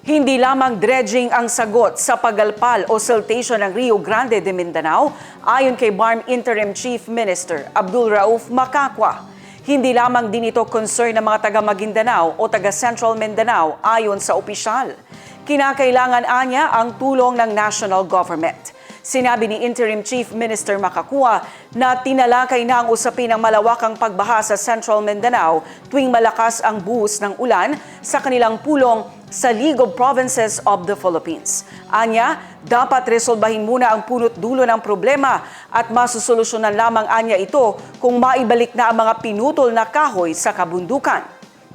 Hindi lamang dredging ang sagot sa pagalpal o siltation ng Rio Grande de Mindanao ayon kay BARM Interim Chief Minister Abdul Rauf Makakwa. Hindi lamang din ito concern ng mga taga Maguindanao o taga Central Mindanao ayon sa opisyal. Kinakailangan anya ang tulong ng national government. Sinabi ni Interim Chief Minister Makakua na tinalakay na ang usapin ng malawakang pagbaha sa Central Mindanao tuwing malakas ang buhos ng ulan sa kanilang pulong sa League of Provinces of the Philippines. Anya, dapat resolbahin muna ang punot dulo ng problema at masusolusyonan lamang anya ito kung maibalik na ang mga pinutol na kahoy sa kabundukan.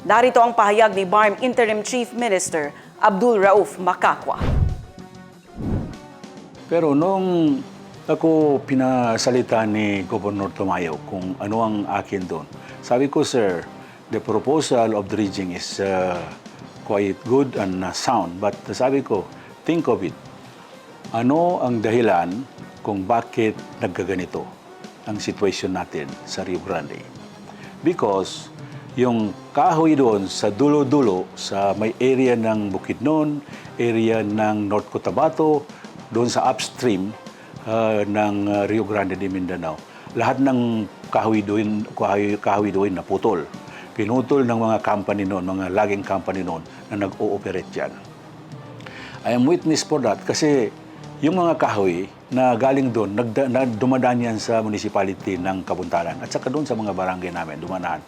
Narito ang pahayag ni BARM Interim Chief Minister Abdul Rauf Makakwa. Pero nung ako pinasalita ni Governor Tomayo kung ano ang akin doon, sabi ko, sir, the proposal of dredging is uh, quite good and uh, sound. But sabi ko, think of it. Ano ang dahilan kung bakit nagkaganito ang sitwasyon natin sa Rio Grande? Because yung kahoy doon sa dulo-dulo, sa may area ng Bukidnon, area ng North Cotabato, doon sa upstream uh, ng uh, Rio Grande de Mindanao, lahat ng kahoy doon, kahoy, kahoy doon naputol. Pinutol ng mga company noon, mga laging company noon na nag-ooperate dyan. I am witness for that kasi yung mga kahoy na galing doon, nagda, na dumadaan yan sa municipality ng Kabuntalan at saka doon sa mga barangay namin, dumadaan.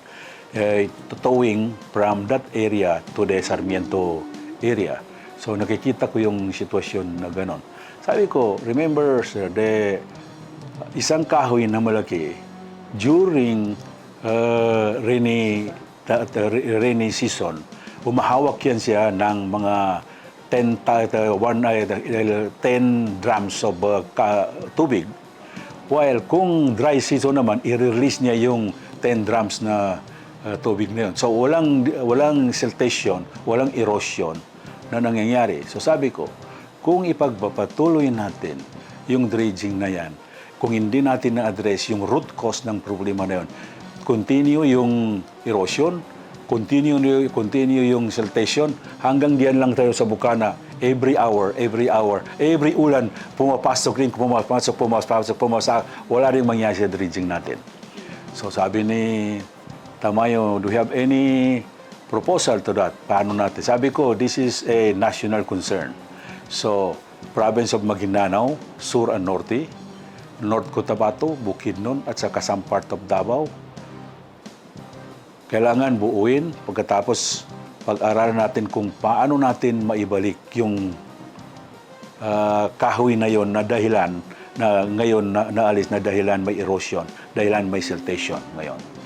Eh, towing from that area to the Sarmiento area. So nakikita ko yung sitwasyon na ganon. Sabi ko, remember sir, the isang kahoy na malaki during uh, rainy, the, the rainy season, umahawak yan siya ng mga 10, ta- ta- one, uh, 10 drums of uh, ka- tubig. While kung dry season naman, i-release niya yung 10 drums na uh, tubig na yun. So walang, walang siltation, walang erosion na nangyayari. So sabi ko, kung ipagpapatuloy natin yung dredging na yan, kung hindi natin na-address yung root cause ng problema na yun, continue yung erosion, continue, continue yung siltation, hanggang diyan lang tayo sa bukana, every hour, every hour, every ulan, pumapasok rin, pumapasok, pumapasok, pumapasok, wala rin mangyari sa dredging natin. So sabi ni Tamayo, do you have any proposal to that? Paano natin? Sabi ko, this is a national concern. So, province of Maguindanao, Sur and Norte, North Cotabato, Bukidnon, at saka some part of Davao. Kailangan buuin pagkatapos pag-aralan natin kung paano natin maibalik yung ah, kahoy na yon na dahilan na ngayon na naalis na dahilan may erosion, dahilan may siltation ngayon.